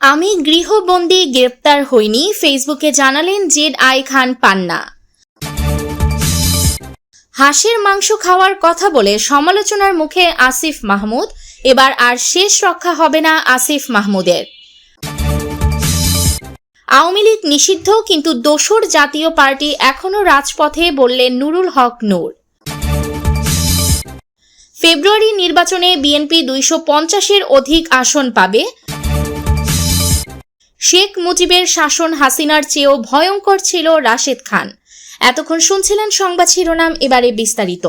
আমি গৃহবন্দী গ্রেপ্তার হইনি, ফেসবুকে জানালেন জেড আই খান পান্না। হাঁসের মাংস খাওয়ার কথা বলে সমালোচনার মুখে আসিফ মাহমুদ, এবার আর শেষ রক্ষা হবে না আসিফ মাহমুদের। আওয়ামী লীগ নিষিদ্ধ, কিন্তু দোসর জাতীয় পার্টি এখনও রাজপথে বললেন নুরুল হক নূর। ফেব্রুয়ারি নির্বাচনে বিএনপি দুইশো পঞ্চাশের অধিক আসন পাবে শেখ মুজিবের শাসন হাসিনার চেয়েও ভয়ঙ্কর ছিল রাশেদ খান। এতক্ষণ শুনছিলেন সংবাদ শিরোনাম, এবারে বিস্তারিত।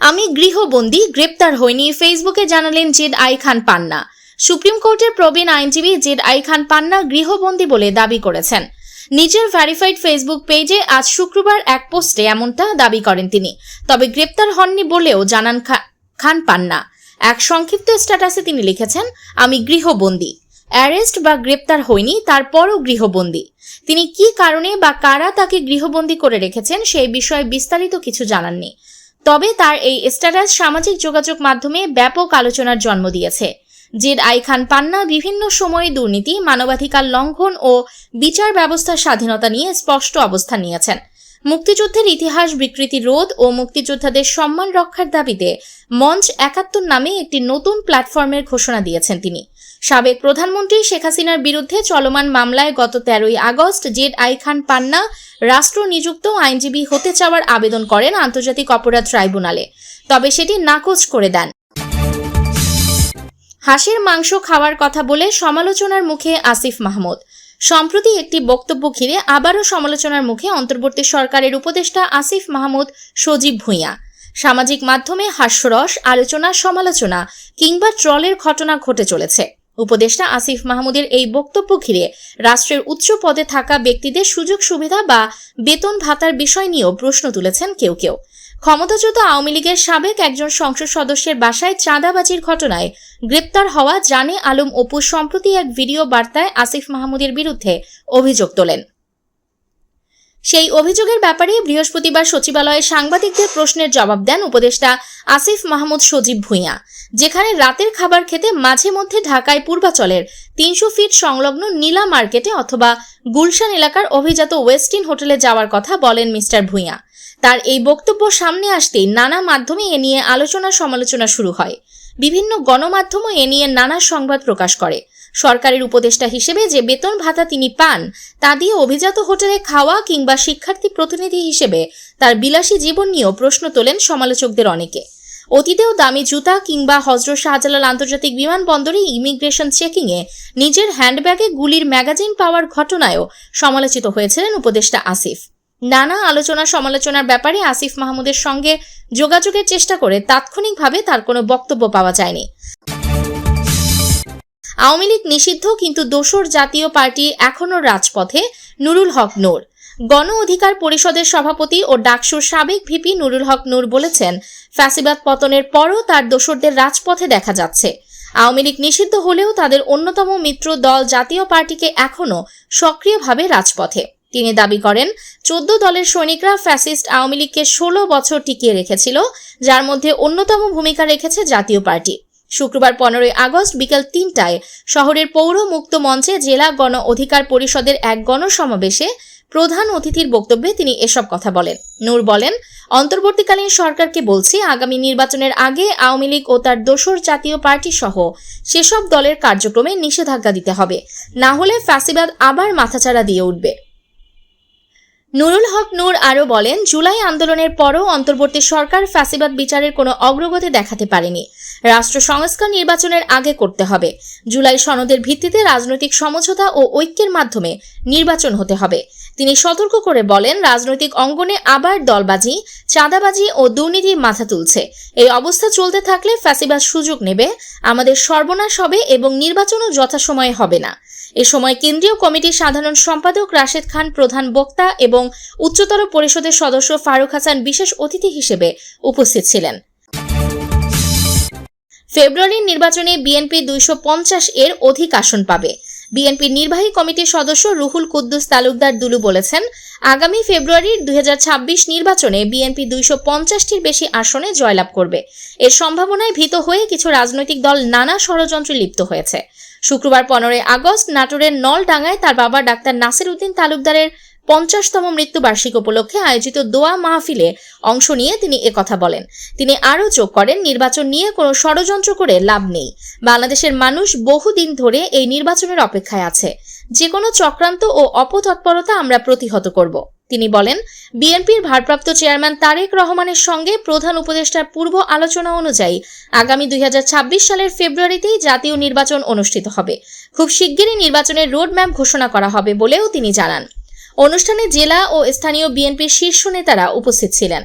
আমি গৃহবন্দী, গ্রেপ্তার হইনি, ফেসবুকে জানালেন Z I Khan Panna. Supreme কোর্টের প্রবীণ আইনজীবী জেড আই খান পান্না গৃহবন্দী বলে দাবি করেছেন। নিজের ভ্যারিফাইড ফেসবুক পেজে আজ শুক্রবার এক পোস্টে এমনটা দাবি করেন তিনি। তবে গ্রেপ্তার হননি বলেও জানান খান পান্না। এক সংক্ষিপ্ত স্ট্যাটাসে তিনি লিখেছেন, আমি গৃহবন্দী। অ্যারেস্ট বা গ্রেপ্তার হয়নি তারপরও গৃহবন্দী। তিনি কি কারণে বা কারা তাকে গৃহবন্দী করে রেখেছেন সেই বিষয়ে বিস্তারিত কিছু জানাননি। তবে তার এই স্ট্যাটাস সামাজিক যোগাযোগ মাধ্যমে ব্যাপক আলোচনার জন্ম দিয়েছে। জেড আই খান পান্না বিভিন্ন সময়ে দুর্নীতি, মানবাধিকার লঙ্ঘন ও বিচার ব্যবস্থার স্বাধীনতা নিয়ে স্পষ্ট অবস্থান নিয়েছেন। মুক্তিযুদ্ধের ইতিহাস, বিকৃতি রোধ ও মুক্তিযোদ্ধাদের সম্মান রক্ষার দাবিতে মঞ্চ একাত্তর নামে একটি নতুন প্ল্যাটফর্মের ঘোষণা দিয়েছেন তিনি। সাবেক প্রধানমন্ত্রী শেখ হাসিনার বিরুদ্ধে চলমান মামলায় গত তেরোই August Z I Khan Panna, রাষ্ট্র নিযুক্ত আইনজীবী হতে চাওয়ার আবেদন করেন আন্তর্জাতিক অপরাধ ট্রাইব্যুনালে। তবে সেটি নাকচ করে দেন। হাঁসের মাংস খাওয়ার কথা বলে সমালোচনার মুখে আসিফ মাহমুদ। সম্প্রতি একটি বক্তব্য ঘিরে আবারও সমালোচনার মুখে অন্তর্বর্তী সরকারের উপদেষ্টা আসিফ মাহমুদ সজীব ভূঁইয়া। সামাজিক মাধ্যমে হাস্যরস, আলোচনা, সমালোচনা কিংবা ট্রলের ঘটনা ঘটে চলেছে। উপদেষ্টা আসিফ মাহমুদের এই বক্তব্য ঘিরে রাষ্ট্রের উচ্চ পদে থাকা ব্যক্তিদের সুযোগ সুবিধা বা বেতন ভাতার বিষয় নিয়েও প্রশ্ন তুলেছেন কেউ কেউ। ক্ষমতাচ্যুত আওয়ামী লীগের সাবেক একজন সংসদ সদস্যের বাসায় চাঁদাবাজির ঘটনায় গ্রেপ্তার হওয়া জানে আলম অপু সম্প্রতি এক ভিডিও বার্তায় আসিফ মাহমুদের বিরুদ্ধে অভিযোগ তোলেন। সেই অভিযোগের ব্যাপারে বৃহস্পতিবার সচিবালয়ে সাংবাদিকদের প্রশ্নের জবাব দেন উপদেষ্টা আসিফ মাহমুদ সজীব ভূঁইয়া, যেখানে রাতের খাবার খেতে মাঝে মধ্যে ঢাকায় পূর্বাচলের তিনশো ফিট সংলগ্ন নীলা মার্কেটে অথবা গুলশান এলাকার অভিজাত ওয়েস্টিন হোটেলে যাওয়ার কথা বলেন মিস্টার ভূঁইয়া। তার এই বক্তব্য সামনে আসতেই নানা মাধ্যমে এ নিয়ে আলোচনা সমালোচনা শুরু হয়। বিভিন্ন গণমাধ্যমও এ নিয়ে নানা সংবাদ প্রকাশ করে। সরকারের উপদেষ্টা হিসেবে যে বেতন ভাতা তিনি পান, তা দিয়ে অভিজাত হোটেলে খাওয়া কিংবা শিক্ষার্থী প্রতিনিধি হিসেবে তার বিলাসী জীবন নিয়েও প্রশ্ন তোলেন সমালোচকদের অনেকে। অতীতেও দামি জুতা কিংবা হজরত শাহজালাল আন্তর্জাতিক বিমানবন্দরে ইমিগ্রেশন চেকিংয়ে নিজের হ্যান্ডব্যাগে গুলির ম্যাগাজিন পাওয়ার ঘটনায়ও সমালোচিত হয়েছিলেন উপদেষ্টা আসিফ। নানা আলোচনা সমালোচনার ব্যাপারে আসিফ মাহমুদের সঙ্গে যোগাযোগের চেষ্টা করে তাৎক্ষণিকভাবে তার কোনো বক্তব্য পাওয়া যায়নি। আওয়ামী লীগ নিষিদ্ধ, কিন্তু দোসর জাতীয় পার্টি এখনও রাজপথে, নুরুল হক নূর। গণ অধিকার পরিষদের সভাপতি ও ডাকসুর সাবেক ভিপি নুরুল হক নূর বলেছেন, ফ্যাসিবাদ পতনের পরও তার দোসরদের রাজপথে দেখা যাচ্ছে। আওয়ামী লীগ নিষিদ্ধ হলেও তাদের অন্যতম মিত্র দল জাতীয় পার্টিকে এখনও সক্রিয়ভাবে রাজপথে। তিনি দাবি করেন, চোদ্দ দলের সৈনিকরা ফ্যাসিস্ট আওয়ামী লীগকে ষোলো বছর টিকিয়ে রেখেছিল, যার মধ্যে অন্যতম ভূমিকা রেখেছে জাতীয় পার্টি। শুক্রবার পনেরোই আগস্ট বিকেল তিনটায় শহরের পৌর মুক্ত মঞ্চে জেলা গণ অধিকার পরিষদের এক গণসমাবেশে প্রধান অতিথির বক্তব্যে তিনি এসব কথা বলেন। নূর বলেন, অন্তর্বর্তীকালীন সরকারকে বলছি, আগামী নির্বাচনের আগে আওয়ামী লীগ ও তার দোসর জাতীয় পার্টি সহ সেসব দলের কার্যক্রমে নিষেধাজ্ঞা দিতে হবে। না হলে ফ্যাসিবাদ আবার মাথাচাড়া দিয়ে উঠবে। নুরুল হক নূর আরও বলেন, জুলাই আন্দোলনের পরও অন্তর্বর্তী সরকার ফ্যাসিবাদ বিচারের কোনো অগ্রগতি দেখাতে পারেনি। রাষ্ট্র সংস্কার নির্বাচনের আগে করতে হবে। জুলাই সনদের ভিত্তিতে রাজনৈতিক সমঝোতা ও ঐক্যের মাধ্যমে নির্বাচন হতে হবে। তিনি সতর্ক করে বলেন, রাজনৈতিক অঙ্গনে আবার দলবাজি, চাঁদাবাজি ও দুর্নীতি মাথা তুলছে। এই অবস্থা চলতে থাকলে ফ্যাসিবাদ সুযোগ নেবে, আমাদের সর্বনাশ হবে এবং নির্বাচনও যথাসময়ে হবে না। এ সময় কেন্দ্রীয় কমিটির সাধারণ সম্পাদক রাশেদ খান প্রধান বক্তা এবং উচ্চতর পরিষদের সদস্য ফারুক হাসান বিশেষ অতিথি হিসেবে উপস্থিত ছিলেন। ফেব্রুয়ারির নির্বাচনে বিএনপি দুইশো পঞ্চাশ এর অধিক আসন পাবে। বিএনপির নির্বাহী কমিটির সদস্য রুহুল কুদ্দুস তালুকদার দুলু বলেছেন, আগামী ফেব্রুয়ারির দুই হাজার ছাব্বিশ নির্বাচনে বিএনপি দুইশো পঞ্চাশটির বেশি আসনে জয়লাভ করবে। এর সম্ভাবনায় ভীত হয়ে কিছু রাজনৈতিক দল নানা ষড়যন্ত্রে লিপ্ত হয়েছে। শুক্রবার পনেরোই আগস্ট নাটোরের নলডাঙ্গায় তার বাবা ডাক্তার নাসির উদ্দিন তালুকদারের পঞ্চাশতম মৃত্যুবার্ষিকী উপলক্ষে আয়োজিত দোয়া মাহফিলে অংশ নিয়ে তিনি একথা বলেন। তিনি আরও যোগ করেন, নির্বাচন নিয়ে কোনো ষড়যন্ত্র করে লাভ নেই। বাংলাদেশের মানুষ বহুদিন ধরে এই নির্বাচনের অপেক্ষায় আছে। যে কোনো চক্রান্ত ও অপতৎপরতা আমরা প্রতিহত করব। তিনি বলেন, বিএনপির ভারপ্রাপ্ত চেয়ারম্যান তারেক রহমানের সঙ্গে প্রধান উপদেষ্টার পূর্ব আলোচনা অনুযায়ী আগামী দুই হাজার ছাব্বিশ সালের ফেব্রুয়ারিতেই জাতীয় নির্বাচন অনুষ্ঠিত হবে। খুব শিগগিরই নির্বাচনের রোডম্যাপ ঘোষণা করা হবে বলেও তিনি জানান। অনুষ্ঠানে জেলা ও স্থানীয় বিএনপির শীর্ষ নেতারা উপস্থিত ছিলেন।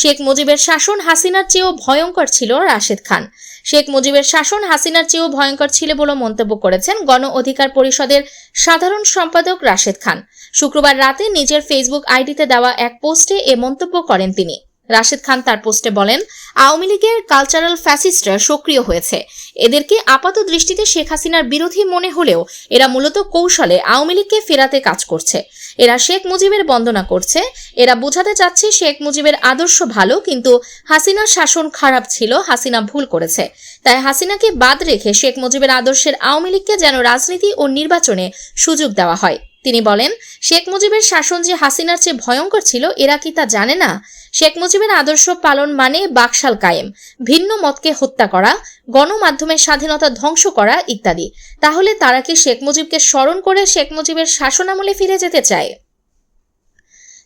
শেখ মুজিবের শাসন হাসিনার চেয়েও ভয়ঙ্কর ছিল রাশেদ খান। শেখ মুজিবের শাসন হাসিনার চেয়েও ভয়ঙ্কর ছিল বলে মন্তব্য করেছেন গণ অধিকার পরিষদের সাধারণ সম্পাদক রাশেদ খান। শুক্রবার রাতে নিজের ফেসবুক আইডিতে দেওয়া এক পোস্টে এ মন্তব্য করেন তিনি। রাশেদ খান তার পোস্টে বলেন, আওয়ামী লীগের কালচারাল ফ্যাসিস্টরা সক্রিয় হয়েছে। এদেরকে আপাত দৃষ্টিতে শেখ হাসিনার বিরোধী মনে হলেও এরা মূলত কৌশলে আওয়ামী লীগকে ফেরাতে কাজ করছে। এরা শেখ মুজিবের বন্দনা করছে। এরা বোঝাতে চাচ্ছে শেখ মুজিবের আদর্শ ভালো, কিন্তু হাসিনার শাসন খারাপ ছিল, হাসিনা ভুল করেছে। তাই হাসিনাকে বাদ রেখে শেখ মুজিবের আদর্শের আওয়ামী লীগকে যেন রাজনীতি ও নির্বাচনে সুযোগ দেওয়া হয়। তিনি বলেন, শেখ মুজিবের শাসন যে হাসিনার চেয়ে ভয়ঙ্কর ছিল, এরা কি তা জানে না? শেখ মুজিবের আদর্শ পালন মানে বাকশাল কায়েম, ভিন্ন মতকে হত্যা করা, গণমাধ্যমের স্বাধীনতা ধ্বংস করা ইত্যাদি। তাহলে তারা কি শেখ মুজিবকে স্মরণ করে শেখ মুজিবের শাসনামলে ফিরে যেতে চায়?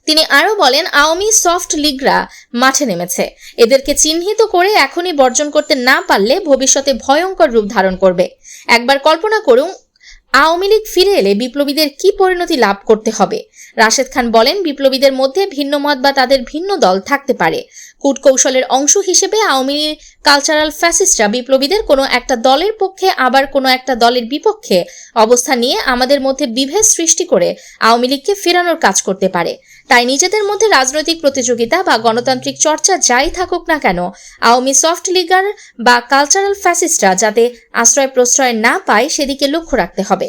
তিনি আরও বলেন, আওয়ামী সফট লিগরা মাঠে নেমেছে। এদেরকে চিহ্নিত করে এখনই বর্জন করতে না পারলে ভবিষ্যতে ভয়ঙ্কর রূপ ধারণ করবে। একবার কল্পনা করুন আওয়ামী লীগ ফিরে এলে বিপ্লবীদের কি পরিণতি লাভ করতে হবে? রাশেদ খান বলেন, বিপ্লবীদের মধ্যে ভিন্ন মত বা তাদের ভিন্ন দল থাকতে পারে। কূটকৌশলের অংশ হিসেবে আওয়ামী কালচারাল ফ্যাসিস্টরা বিপ্লবীদের কোনো একটা দলের পক্ষে আবার কোনো একটা দলের বিপক্ষে অবস্থা নিয়ে আমাদের মধ্যে বিভেদ সৃষ্টি করে আওয়ামী লীগকে ফেরানোর কাজ করতে পারে। তাই নিজেদের মধ্যে রাজনৈতিক প্রতিযোগিতা বা গণতান্ত্রিক চর্চা যাই থাকুক না কেন, আওয়ামী সফট লিগার বা কালচারাল ফ্যাসিস্টরা যাতে আশ্রয় প্রশ্রয় না পায় সেদিকে লক্ষ্য রাখতে হবে।